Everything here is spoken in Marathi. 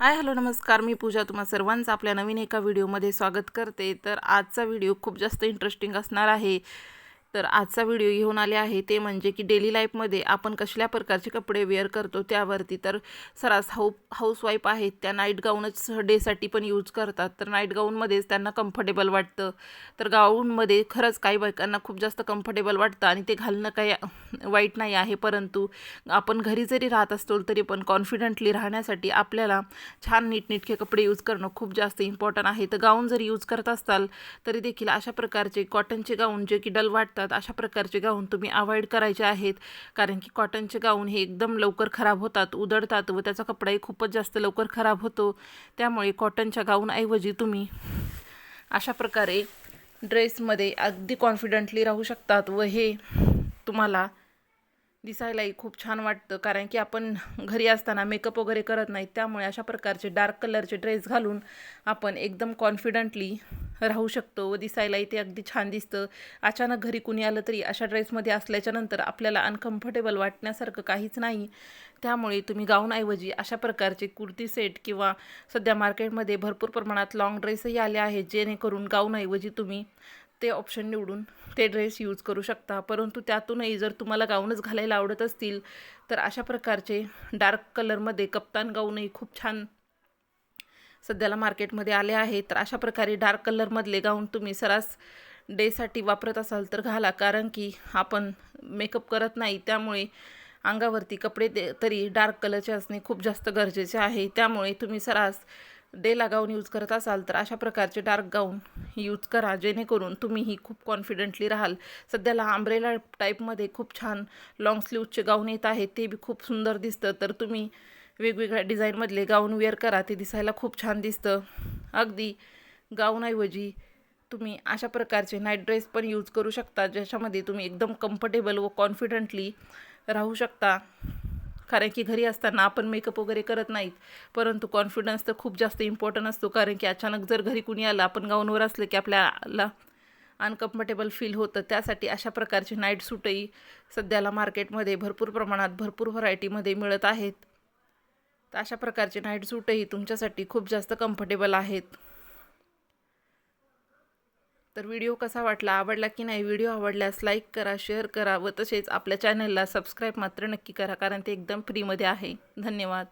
हाय हॅलो नमस्कार. मी पूजा तुम्हा सर्वांचं आपल्या नवीन एका व्हिडिओमध्ये स्वागत करते. तर आजचा व्हिडिओ खूप जास्त इंटरेस्टिंग असणार आहे. तर आजचा व्हिडिओ घेऊन आले आहे ते म्हणजे की डेली लाईफमध्ये आपण कसल्या प्रकारचे कपडे वेअर करतो त्यावरती. तर सरास हाऊ हाऊसवाईफ आहेत त्या नाईट गाऊनच डेसाठी पण यूज करतात. तर नाईट गाऊनमध्येच त्यांना कम्फर्टेबल वाटतं. तर गाऊनमध्ये खरंच काही बायकांना खूप जास्त कम्फर्टेबल वाटतं आणि ते घालणं काही वाईट नाही आहे. परंतु आपण घरी जरी राहत असतो तरी पण कॉन्फिडंटली राहण्यासाठी आपल्याला छान नीटनीटके कपडे यूज करणं खूप जास्त इम्पॉर्टंट आहे. तर गाऊन जरी यूज करत असाल तरी देखील अशा प्रकारचे कॉटनचे गाऊन जे की डल वाटतात अशा प्रकारचे गाऊन तुम्ही अवॉइड करायचे आहेत. कारण की कॉटनचे गाऊन हे एकदम लवकर खराब होतात उदळतात व त्याचा कपडाही खूपच जास्त लवकर खराब होतो. त्यामुळे कॉटनच्या गाऊनऐवजी तुम्ही अशा प्रकारे ड्रेसमध्ये अगदी कॉन्फिडंटली राहू शकतात व हे तुम्हाला दिसायलाही खूप छान वाटतं. कारण की आपण घरी असताना मेकअप वगैरे करत नाहीत त्यामुळे अशा प्रकारचे डार्क कलरचे ड्रेस घालून आपण एकदम कॉन्फिडंटली राहू शकतो व दिसायलाही ते अगदी छान दिसतं. अचानक घरी कुणी आलं तरी अशा ड्रेसमध्ये असल्याच्यानंतर आपल्याला अनकम्फर्टेबल वाटण्यासारखं काहीच नाही. त्यामुळे तुम्ही गाऊनऐवजी अशा प्रकारचे कुर्ती सेट किंवा सध्या मार्केटमध्ये भरपूर प्रमाणात लाँग ड्रेसही आले आहेत जेणेकरून गाऊनऐवजी तुम्ही ते ऑप्शन निवडून ते ड्रेस यूज करू शकता. परंतु त्यातूनही जर तुम्हाला गाऊनच घालायला आवडत असतील तर अशा प्रकारचे डार्क कलरमध्ये कप्तान गाऊनही खूप छान सध्याला मार्केटमध्ये आले आहेत. तर अशा प्रकारे डार्क कलरमधले गाऊन तुम्ही सरास डेसाठी वापरत असाल तर घाला. कारण की आपण मेकअप करत नाही त्यामुळे अंगावरती कपडे दे तरी डार्क कलरचे असणे खूप जास्त गरजेचे आहे. त्यामुळे तुम्ही सरास डेला गाऊन यूज करत असाल तर अशा प्रकारचे डार्क गाऊन यूज करा. जेणेकरून तुम्हीही खूप कॉन्फिडंटली राहाल. सध्याला आंब्रेला टाईपमध्ये खूप छान लाँग स्लीवचे गाऊन येत आहेत. ते बी खूप सुंदर दिसतं. तर तुम्ही वेगवेगळ्या डिझाईनमधले गाऊन वेअर करा ते दिसायला खूप छान दिसतं. अगदी गाऊनऐवजी तुम्ही अशा प्रकारचे नाईट ड्रेस पण यूज करू शकता ज्याच्यामध्ये तुम्ही एकदम कम्फर्टेबल व कॉन्फिडंटली राहू शकता. कारण की घरी असताना आपण मेकअप वगैरे करत नाहीत परंतु कॉन्फिडन्स तर खूप जास्त इम्पॉर्टंट असतो. कारण की अचानक जर घरी कुणी आलं आपण गाऊनवर असलं की आपल्याला अनकम्फर्टेबल फील होतं. त्यासाठी अशा प्रकारचे नाईट सूटही सध्याला मार्केटमध्ये भरपूर प्रमाणात भरपूर व्हरायटीमध्ये मिळत आहेत. तर अशा प्रकारचे नाईट सूटही तुमच्यासाठी खूप जास्त कम्फर्टेबल आहेत. तर व्हिडिओ कसा वाटला आवडला की नाही व्हिडिओ आवडल्यास लाईक करा शेअर करा व तसेच आपल्या चॅनलला सबस्क्राईब मात्र नक्की करा कारण ते एकदम फ्रीमध्ये आहे. धन्यवाद.